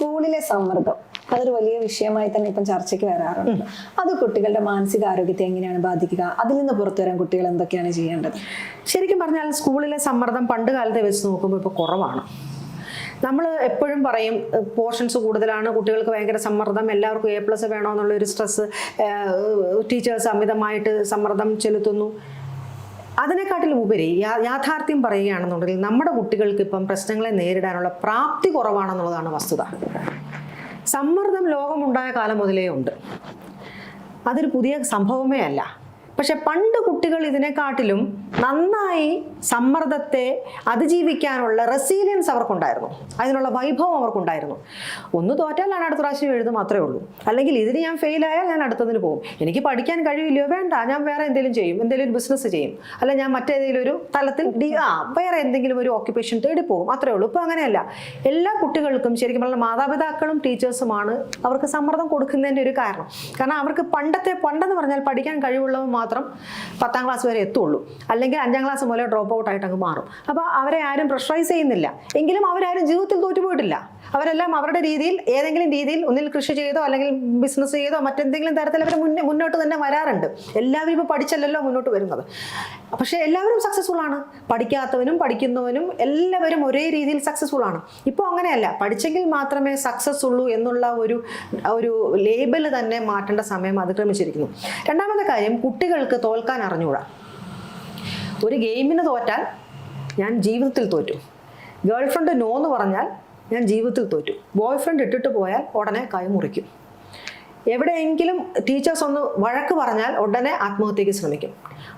സ്കൂളിലെ സമ്മർദ്ദം. അതൊരു വലിയ വിഷയമായി തന്നെ ഇപ്പം ചർച്ചയ്ക്ക് വരാറുണ്ട്. അത് കുട്ടികളുടെ മാനസികാരോഗ്യത്തെ എങ്ങനെയാണ് ബാധിക്കുക? അതിൽ നിന്ന് പുറത്തു വരാൻ കുട്ടികൾ എന്തൊക്കെയാണ് ചെയ്യേണ്ടത്? ശരിക്കും പറഞ്ഞാൽ സ്കൂളിലെ സമ്മർദ്ദം പണ്ട് കാലത്തെ വെച്ച് നോക്കുമ്പോൾ ഇപ്പോൾ കുറവാണ്. നമ്മൾ എപ്പോഴും പറയും പോർഷൻസ് കൂടുതലാണ് കുട്ടികൾക്ക് ഭയങ്കര സമ്മർദ്ദം എല്ലാവർക്കും എ പ്ലസ് വേണമെന്നുള്ളൊരു സ്ട്രെസ് ടീച്ചേഴ്സ് അമിതമായിട്ട് സമ്മർദ്ദം ചെലുത്തുന്നു. അതിനെക്കാട്ടിലും ഉപരി യാഥാർത്ഥ്യം പറയുകയാണെന്നുണ്ടെങ്കിൽ നമ്മുടെ കുട്ടികൾക്ക് ഇപ്പം പ്രശ്നങ്ങളെ നേരിടാനുള്ള പ്രാപ്തി കുറവാണെന്നുള്ളതാണ് വസ്തുത. സമ്മർദ്ദം ലോകമുണ്ടായ കാലം മുതലേ ഉണ്ട്. അതൊരു പുതിയ സംഭവമേ അല്ല. പക്ഷെ പണ്ട് കുട്ടികൾ ഇതിനെക്കാട്ടിലും നന്നായി സമ്മർദ്ദത്തെ അതിജീവിക്കാനുള്ള റെസീലിയൻസ് അവർക്കുണ്ടായിരുന്നു. അതിനുള്ള വൈഭവം അവർക്കുണ്ടായിരുന്നു. ഒന്ന് തോറ്റാലാണ് അടുത്ത പ്രാവശ്യം എഴുതും മാത്രമേ ഉള്ളൂ. അല്ലെങ്കിൽ ഇതിന് ഞാൻ ഫെയിലായാൽ ഞാൻ അടുത്തതിന് പോകും. എനിക്ക് പഠിക്കാൻ കഴിയില്ലയോ? വേണ്ട. ഞാൻ വേറെ എന്തെങ്കിലും ചെയ്യും. എന്തെങ്കിലും ഒരു ബിസിനസ് ചെയ്യും. അല്ല ഞാൻ മറ്റേതെങ്കിലും ഒരു തലത്തിൽ ആ വേറെ എന്തെങ്കിലും ഒരു ഓക്യുപ്പേഷൻ തേടി പോകും. അത്രേ ഉള്ളൂ. ഇപ്പം അങ്ങനെയല്ല. എല്ലാ കുട്ടികൾക്കും ശരിക്കും പറഞ്ഞാൽ മാതാപിതാക്കളും ടീച്ചേഴ്സുമാണ് അവർക്ക് സമ്മർദ്ദം കൊടുക്കുന്നതിന്റെ ഒരു കാരണം. കാരണം അവർക്ക് പണ്ടത്തെ പണ്ടെന്ന് പറഞ്ഞാൽ പഠിക്കാൻ കഴിവുള്ളവർ മാത്രം പത്താം ക്ലാസ് വരെ എത്തുള്ളൂ. അല്ലെങ്കിൽ അഞ്ചാം ക്ലാസ് മുതലേ ഡ്രോപ്പ് ഔട്ട് ആയിട്ട് അങ്ങ് മാറും. അപ്പോൾ അവരെ ആരും പ്രഷറൈസ് ചെയ്യുന്നില്ല. എങ്കിലും അവരാരും ജീവിതത്തിൽ തോറ്റുപോയിട്ടില്ല അവരെല്ലാം അവരുടെ രീതിയിൽ ഏതെങ്കിലും രീതിയിൽ ഒന്നിൽ കൃഷി ചെയ്തോ അല്ലെങ്കിൽ ബിസിനസ് ചെയ്തോ മറ്റെന്തെങ്കിലും തരത്തിൽ അവർ മുന്നേ മുന്നോട്ട് തന്നെ വരാറുണ്ട്. എല്ലാവരും ഇപ്പോൾ പഠിച്ചല്ലല്ലോ മുന്നോട്ട് വരുന്നത്. പക്ഷേ എല്ലാവരും സക്സസ്ഫുൾ ആണ്. പഠിക്കാത്തവനും പഠിക്കുന്നവനും എല്ലാവരും ഒരേ രീതിയിൽ സക്സസ്ഫുൾ ആണ്. ഇപ്പോൾ അങ്ങനെയല്ല. പഠിച്ചെങ്കിൽ മാത്രമേ സക്സസ് ഉള്ളൂ എന്നുള്ള ഒരു ഒരു ലേബൽ തന്നെ മാറ്റേണ്ട സമയം അതിക്രമിച്ചിരിക്കുന്നു. രണ്ടാമത്തെ കാര്യം കുട്ടികൾക്ക് തോൽക്കാൻ അറിഞ്ഞുകൂടാ ഒരു ഗെയിമിന് തോറ്റാൽ ഞാൻ ജീവിതത്തിൽ തോറ്റു. ഗേൾ ഫ്രണ്ട് നോ എന്ന് പറഞ്ഞാൽ ഞാൻ ജീവിതത്തിൽ തോറ്റു. ബോയ് ഫ്രണ്ട് ഇട്ടിട്ട് പോയാൽ ഉടനെ കൈ മുറിക്കും. എവിടെയെങ്കിലും ടീച്ചേഴ്സ് ഒന്ന് വഴക്ക് പറഞ്ഞാൽ ഉടനെ ആത്മഹത്യക്ക് ശ്രമിക്കും.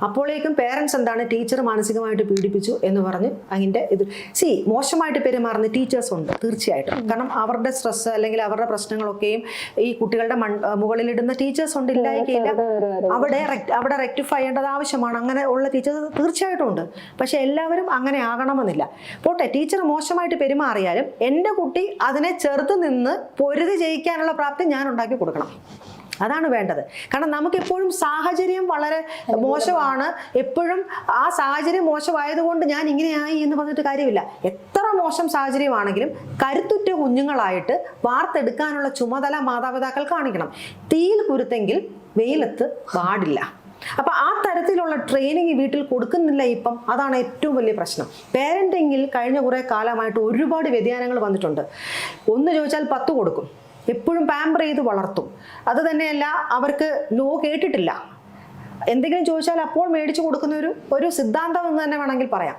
അപ്പോഴേക്കും പേരൻസ് എന്താണ്? ടീച്ചർ മാനസികമായിട്ട് പീഡിപ്പിച്ചു എന്ന് പറഞ്ഞ് അതിന്റെ ഇത്. സി മോശമായിട്ട് പെരുമാറുന്ന ടീച്ചേഴ്സ് ഉണ്ട് തീർച്ചയായിട്ടും. കാരണം അവരുടെ സ്ട്രെസ് അല്ലെങ്കിൽ അവരുടെ പ്രശ്നങ്ങളൊക്കെയും ഈ കുട്ടികളുടെ മൺ മുകളിലിടുന്ന ടീച്ചേഴ്സ് ഉണ്ട് ഇല്ലായിരിക്കില്ല അവിടെ അവിടെ റെക്ടിഫൈ ചെയ്യേണ്ടത് ആവശ്യമാണ്. അങ്ങനെ ഉള്ള ടീച്ചേഴ്സ് തീർച്ചയായിട്ടും ഉണ്ട്. പക്ഷെ എല്ലാവരും അങ്ങനെ ആകണമെന്നില്ല. പോട്ടെ ടീച്ചർ മോശമായിട്ട് പെരുമാറിയാലും എന്റെ കുട്ടി അതിനെ ചെറുത്ത് നിന്ന് പൊരുതി ജയിക്കാനുള്ള പ്രാപ്തി ഞാൻ ഉണ്ടാക്കി കൊടുക്കണം. അതാണ് വേണ്ടത്. കാരണം നമുക്ക് എപ്പോഴും സാഹചര്യം വളരെ മോശമാണ്. എപ്പോഴും ആ സാഹചര്യം മോശമായതുകൊണ്ട് ഞാൻ ഇങ്ങനെയായി എന്ന് പറഞ്ഞിട്ട് കാര്യമില്ല. എത്ര മോശം സാഹചര്യമാണെങ്കിലും കരുത്തുറ്റ കുഞ്ഞുങ്ങളായിട്ട് വാർത്തെടുക്കാനുള്ള ചുമതല മാതാപിതാക്കൾ കാണിക്കണം. തീയിൽ കുരുത്തെങ്കിൽ വെയിലത്ത് പാടില്ല അപ്പൊ ആ തരത്തിലുള്ള ട്രെയിനിങ് വീട്ടിൽ കൊടുക്കുന്നില്ല ഇപ്പം. അതാണ് ഏറ്റവും വലിയ പ്രശ്നം. പേരന്റിങ്ങിൽ കഴിഞ്ഞ കുറേ കാലമായിട്ട് ഒരുപാട് വ്യതിയാനങ്ങൾ വന്നിട്ടുണ്ട്. ഒന്ന് ചോദിച്ചാൽ പത്ത് കൊടുക്കും. എപ്പോഴും പാമ്പർ ചെയ്ത് വളർത്തും. അത് തന്നെയല്ല അവർക്ക് നോ കേട്ടിട്ടില്ല. എന്തെങ്കിലും ചോദിച്ചാൽ അപ്പോൾ മേടിച്ചു കൊടുക്കുന്ന ഒരു ഒരു സിദ്ധാന്തം എന്ന് തന്നെ വേണമെങ്കിൽ പറയാം.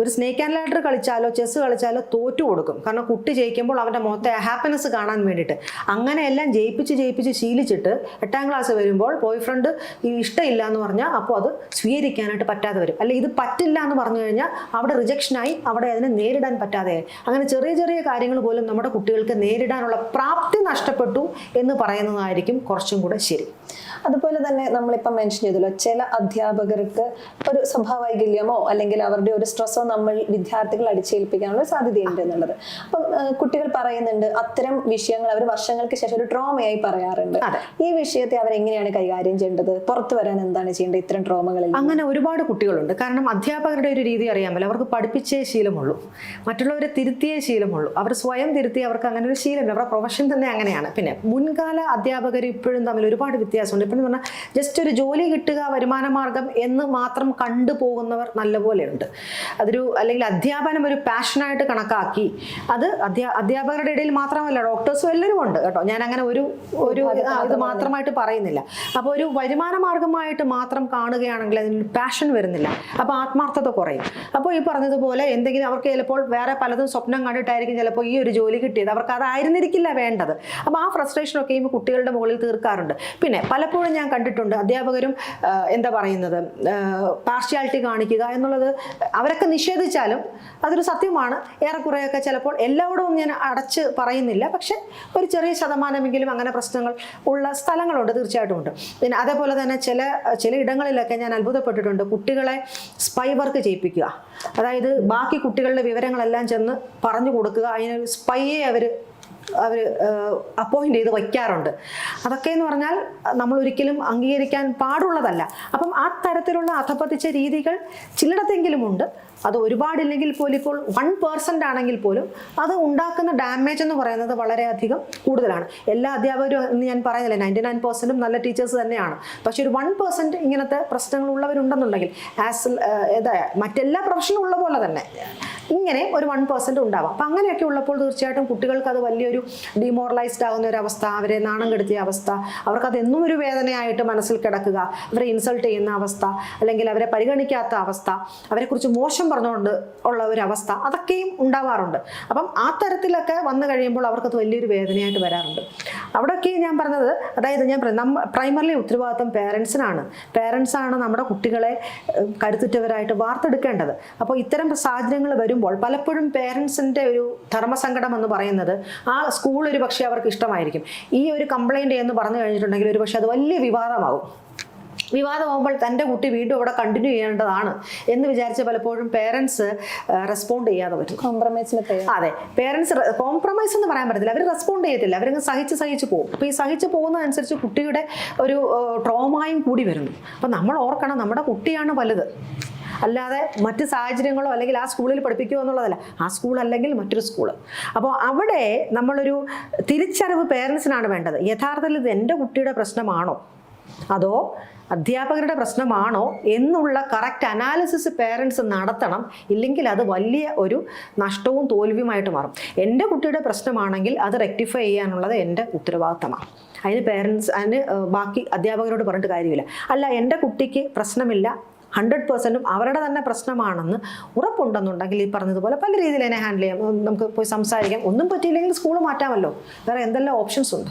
ഒരു സ്നേക്ക് ആൻഡ് ലാഡർ കളിച്ചാലോ ചെസ് കളിച്ചാലോ തോറ്റു കൊടുക്കും. കാരണം കുട്ടി ജയിക്കുമ്പോൾ അവന്റെ മുഖത്തെ ഹാപ്പിനെസ് കാണാൻ വേണ്ടിയിട്ട്. അങ്ങനെയെല്ലാം ജയിപ്പിച്ച് ജയിപ്പിച്ച് ശീലിച്ചിട്ട് എട്ടാം ക്ലാസ് വരുമ്പോൾ ബോയ് ഫ്രണ്ട് ഈ ഇഷ്ടമില്ല എന്ന് പറഞ്ഞാൽ അപ്പോൾ അത് സ്വീകരിക്കാനായിട്ട് പറ്റാതെ വരും. അല്ലെ ഇത് പറ്റില്ല എന്ന് പറഞ്ഞു കഴിഞ്ഞാൽ അവിടെ റിജക്ഷനായി അവിടെ അതിനെ നേരിടാൻ പറ്റാതെ അങ്ങനെ ചെറിയ ചെറിയ കാര്യങ്ങൾ പോലും നമ്മുടെ കുട്ടികൾക്ക് നേരിടാനുള്ള പ്രാപ്തി നഷ്ടപ്പെട്ടു എന്ന് പറയുന്നതായിരിക്കും കുറച്ചും കൂടെ ശരി. അതുപോലെ തന്നെ നമ്മളിപ്പം മെൻഷൻ ചെയ്തല്ലോ ചില അധ്യാപകർക്ക് ഒരു സ്വഭാവവൈകല്യമോ അല്ലെങ്കിൽ അവരുടെ ഒരു സ്ട്രെസ്സോ നമ്മൾ വിദ്യാർത്ഥികൾ അടിച്ചേൽപ്പിക്കാനുള്ള സാധ്യതയുണ്ട് എന്നുള്ളത്. അപ്പം കുട്ടികൾ പറയുന്നുണ്ട് അത്തരം വിഷയങ്ങൾ അവർ വർഷങ്ങൾക്ക് ശേഷം ഒരു ട്രോമയായി പറയാറുണ്ട്. ഈ വിഷയത്തെ അവർ എങ്ങനെയാണ് കൈകാര്യം ചെയ്യേണ്ടത്? പുറത്തു വരാൻ എന്താണ് ചെയ്യേണ്ടത്? ഇത്തരം ട്രോമകളിൽ അങ്ങനെ ഒരുപാട് കുട്ടികളുണ്ട്. കാരണം അധ്യാപകരുടെ ഒരു രീതി അറിയാമല്ലോ അവർക്ക് പഠിപ്പിച്ചേ ശീലമുള്ളൂ. മറ്റുള്ളവരെ തിരുത്തിയേ ശീലമുള്ളൂ. അവർ സ്വയം തിരുത്തി അവർക്ക് അങ്ങനെ ഒരു ശീലമില്ല. അവരുടെ പ്രൊഫഷൻ തന്നെ അങ്ങനെയാണ്. പിന്നെ മുൻകാല അധ്യാപകർ ഇപ്പോഴും തമ്മിൽ ഒരുപാട് വ്യത്യാസമുണ്ട്. ഇപ്പം പറഞ്ഞാൽ ജസ്റ്റ് ഒരു ജോലി കിട്ടുക വരുമാന മാർഗം എന്ന് മാത്രം കണ്ടു പോകുന്നവർ നല്ലപോലെയുണ്ട്. അതൊരു അല്ലെങ്കിൽ അധ്യാപനം ഒരു പാഷനായിട്ട് കണക്കാക്കി അത് അധ്യാ അധ്യാപകരുടെ ഇടയിൽ മാത്രമല്ല ഡോക്ടേഴ്സും എല്ലാവരും ഉണ്ട് കേട്ടോ. ഞാൻ അങ്ങനെ ഒരു ഒരു ഇത് മാത്രമായിട്ട് പറയുന്നില്ല. അപ്പോൾ ഒരു വരുമാന മാർഗമായിട്ട് മാത്രം കാണുകയാണെങ്കിൽ അതിന് പാഷൻ വരുന്നില്ല. അപ്പോൾ ആത്മാർത്ഥത കുറയും. അപ്പോൾ ഈ പറഞ്ഞതുപോലെ എന്തെങ്കിലും അവർക്ക് ചിലപ്പോൾ വേറെ പലതും സ്വപ്നം കണ്ടിട്ടായിരിക്കും ചിലപ്പോൾ ഈ ഒരു ജോലി കിട്ടിയത്. അവർക്ക് അതായിരുന്നിരിക്കില്ല വേണ്ടത്. അപ്പോൾ ആ ഫ്രസ്ട്രേഷനൊക്കെ ഈ കുട്ടികളുടെ മുകളിൽ തീർക്കാറുണ്ട്. പിന്നെ പലപ്പോഴും ഞാൻ കണ്ടിട്ടുണ്ട് അധ്യാപകരും എന്താ പറയുന്നത് പാർഷ്യാലിറ്റി കാണിക്കുക എന്നുള്ളത് അവരൊക്കെ നിഷേധിച്ചാലും അതൊരു സത്യമാണ്. ഏറെക്കുറെയൊക്കെ ചിലപ്പോൾ എല്ലാവരും ഞാൻ അടച്ച് പറയുന്നില്ല. പക്ഷെ ഒരു ചെറിയ ശതമാനമെങ്കിലും അങ്ങനെ പ്രശ്നങ്ങൾ ഉള്ള സ്ഥലങ്ങളുണ്ട് തീർച്ചയായിട്ടും ഉണ്ട്. പിന്നെ അതേപോലെ തന്നെ ചില ചില ഇടങ്ങളിലൊക്കെ ഞാൻ അത്ഭുതപ്പെട്ടിട്ടുണ്ട്. കുട്ടികളെ സ്പൈ വർക്ക് ചെയ്യിപ്പിക്കുക. അതായത് ബാക്കി കുട്ടികളുടെ വിവരങ്ങളെല്ലാം ചെന്ന് പറഞ്ഞു കൊടുക്കുക. അതിന് സ്പൈയെ അവർ അവർ അപ്പോയിന്റ് ചെയ്ത് വയ്ക്കാറുണ്ട്. അതൊക്കെ എന്ന് പറഞ്ഞാൽ നമ്മൾ ഒരിക്കലും അംഗീകരിക്കാൻ പാടുള്ളതല്ല. അപ്പം ആ തരത്തിലുള്ള അധപ്പതിച്ച രീതികൾ ചിലയിടത്തെങ്കിലും ഉണ്ട്. അത് ഒരുപാടില്ലെങ്കിൽ പോലും ഇപ്പോൾ വൺ പേഴ്സന്റ് ആണെങ്കിൽ പോലും അത് ഉണ്ടാക്കുന്ന ഡാമേജ് എന്ന് പറയുന്നത് വളരെയധികം കൂടുതലാണ്. എല്ലാ അധ്യാപകരും എന്ന് ഞാൻ പറയുന്നില്ല നയന്റി നയൻ പെർസെന്റും നല്ല ടീച്ചേഴ്സ് തന്നെയാണ്. പക്ഷെ ഒരു വൺ പെർസെന്റ് ഇങ്ങനത്തെ പ്രശ്നങ്ങൾ ഉള്ളവരുണ്ടെന്നുണ്ടെങ്കിൽ ആസ് മറ്റെല്ലാ പ്രൊഫഷനും ഉള്ള പോലെ തന്നെ. ഇങ്ങനെ ഒരു വൺ പെർസെന്റ് ഉണ്ടാവാം. അപ്പം അങ്ങനെയൊക്കെ ഉള്ളപ്പോൾ തീർച്ചയായിട്ടും കുട്ടികൾക്ക് അത് വലിയൊരു ഡിമോറലൈസ്ഡ് ആകുന്ന ഒരു അവസ്ഥ അവരെ നാണം കെടുത്തിയ അവസ്ഥ അവർക്ക് അതെന്നും ഒരു വേദനയായിട്ട് മനസ്സിൽ കിടക്കുക അവരെ ഇൻസൾട്ട് ചെയ്യുന്ന അവസ്ഥ അല്ലെങ്കിൽ അവരെ പരിഗണിക്കാത്ത അവസ്ഥ അവരെക്കുറിച്ച് മോശം പറഞ്ഞുകൊണ്ട് ഉള്ള ഒരു അവസ്ഥ അതൊക്കെയും ഉണ്ടാവാറുണ്ട്. അപ്പം ആ തരത്തിലൊക്കെ വന്നു കഴിയുമ്പോൾ അവർക്കത് വലിയൊരു വേദനയായിട്ട് വരാറുണ്ട്. അവിടെയൊക്കെ ഞാൻ പറഞ്ഞത് അതായത് ഞാൻ പ്രൈമറിലെ ഉത്തരവാദിത്തം പേരൻസിനാണ് പേരൻസാണ് നമ്മുടെ കുട്ടികളെ കരുത്തുറ്റവരായിട്ട് വാർത്തെടുക്കേണ്ടത്. അപ്പോൾ ഇത്തരം സാഹചര്യങ്ങൾ വരുമ്പോൾ പലപ്പോഴും പേരൻസിന്റെ ഒരു ധർമ്മസങ്കടം എന്ന് പറയുന്നത് ആ സ്കൂൾ ഒരു പക്ഷേ അവർക്ക് ഇഷ്ടമായിരിക്കും. ഈ ഒരു കംപ്ലൈന്റ് എന്ന് പറഞ്ഞു കഴിഞ്ഞിട്ടുണ്ടെങ്കിൽ ഒരു പക്ഷേ അത് വലിയ വിവാദമാകും. വിവാദമാകുമ്പോൾ തന്റെ കുട്ടി വീണ്ടും അവിടെ കണ്ടിന്യൂ ചെയ്യേണ്ടതാണ് എന്ന് വിചാരിച്ച് പലപ്പോഴും പേരൻസ് റെസ്പോണ്ട് ചെയ്യാതെ പറ്റും കോംപ്രമൈസിന് അതെ പേരൻസ് കോംപ്രമൈസ് എന്ന് പറയാൻ പറ്റത്തില്ല. അവർ റെസ്പോണ്ട് ചെയ്യത്തില്ല. അവരങ്ങ് സഹിച്ച് സഹിച്ച് പോകും. അപ്പോൾ ഈ സഹിച്ച് പോകുന്നതനുസരിച്ച് കുട്ടിയുടെ ഒരു ട്രോമായും കൂടി വരുന്നു. അപ്പം നമ്മൾ ഓർക്കണം നമ്മുടെ കുട്ടിയാണ് വലുത്. അല്ലാതെ മറ്റ് സാഹചര്യങ്ങളോ അല്ലെങ്കിൽ ആ സ്കൂളിൽ പഠിപ്പിക്കുമോ എന്നുള്ളതല്ല. ആ സ്കൂൾ അല്ലെങ്കിൽ മറ്റൊരു സ്കൂൾ അപ്പോൾ അവിടെ നമ്മളൊരു തിരിച്ചറിവ് പേരൻസിനാണ് വേണ്ടത്. യഥാർത്ഥത്തിൽ ഇത് എന്റെ കുട്ടിയുടെ പ്രശ്നമാണോ? അതോ അധ്യാപകരുടെ പ്രശ്നമാണോ എന്നുള്ള കറക്റ്റ് അനാലിസിസ് പേരൻസ് നടത്തണം. ഇല്ലെങ്കിൽ അത് വലിയ ഒരു നഷ്ടവും തോൽവിയുമായിട്ട് മാറും. എന്റെ കുട്ടിയുടെ പ്രശ്നമാണെങ്കിൽ അത് റെക്ടിഫൈ ചെയ്യാനുള്ളത് എന്റെ ഉത്തരവാദിത്തമാണ്. അതിന് പേരൻസ് അതിന് ബാക്കി അധ്യാപകരോട് പറഞ്ഞിട്ട് കാര്യമില്ല. അല്ല എന്റെ കുട്ടിക്ക് പ്രശ്നമില്ല. ഹൺഡ്രഡ് പെർസെന്റും അവരുടെ തന്നെ പ്രശ്നമാണെന്ന് ഉറപ്പുണ്ടെന്നുണ്ടെങ്കിൽ ഈ പറഞ്ഞതുപോലെ പല രീതിയിൽ അതിനെ ഹാൻഡിൽ ചെയ്യാം. നമുക്ക് പോയി സംസാരിക്കാം. ഒന്നും പറ്റിയില്ലെങ്കിൽ സ്കൂൾ മാറ്റാമല്ലോ. വേറെ എന്തെല്ലാം ഓപ്ഷൻസ് ഉണ്ട്